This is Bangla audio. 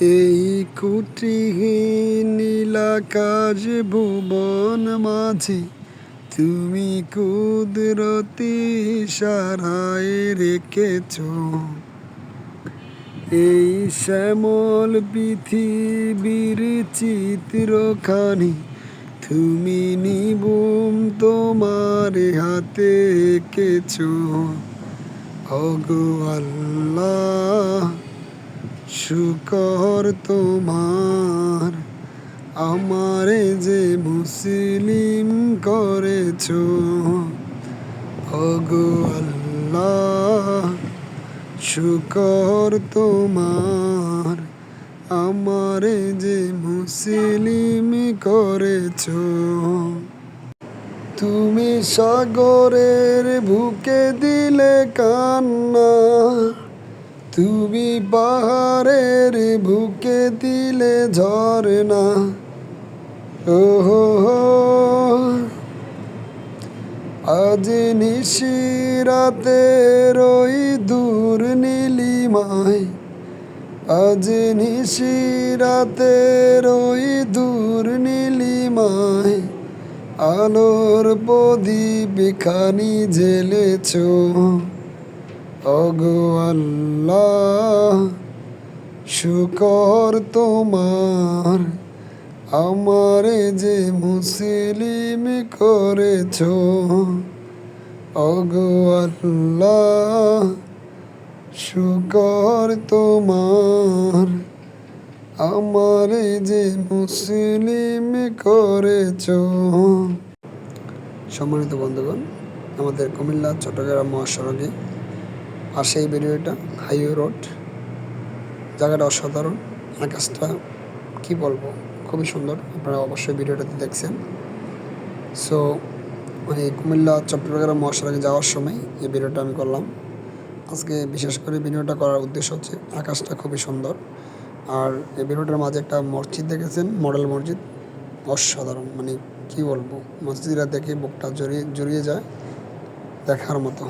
এই কুটিহীন নীলাকাশ ভুবন মাঝে, তুমি কুদরতি সারায় রেখেছ। এই শ্যামল পৃথিবীর চিত্রখানি, তুমি নিবুম তোমার হাতে এঁকেছ। অগো আল্লাহ শুকর তোমার, আমারে যে মুসলিম করেছ। অগো আল্লাহ শুকর তোমার, আমারে যে মুসলিম করেছ। তুমি সাগরের বুকে দিলে কান্না তুমি পাহাড়ের বুকে দিলে ঝরনা ও হো। আজ নিশিরাতে রই দূর নীলিমায়। আজ নিশিরাতে রই দূর নীলিমায়। আলোর প্রদীপ খানি জেলেছ আল্লাহ শুকর তোমার। আমারে যে মুসলিম করেছ অগো আল্লাহ শুকর তোমার। আমারে যে মুসলিম করেছ। সম্মানিত বন্ধুগণ, আমাদের কুমিল্লা, চট্টগ্রাম মহাসড়কে পাশে এই ভিডিওটা হাইওয়ে রোড। জায়গাটা অসাধারণ। আকাশটা কি বলব, খুবই সুন্দর। আপনারা অবশ্যই ভিডিওটাতে দেখছেন। সো মানে কুমিল্লা, চট্টগ্রাম, মহাসড়কে যাওয়ার সময় এই ভিডিওটা আমি করলাম। আজকে বিশেষ করে ভিডিওটা করার উদ্দেশ্য হচ্ছে আকাশটা খুবই সুন্দর। আর এই ভিডিওটার মাঝে একটা মসজিদ দেখেছেন? মডেল মসজিদ। অসাধারণ। মানে কি বলব, মসজিদটা দেখে বুকটা জড়িয়ে জড়িয়ে যায় দেখার মতো।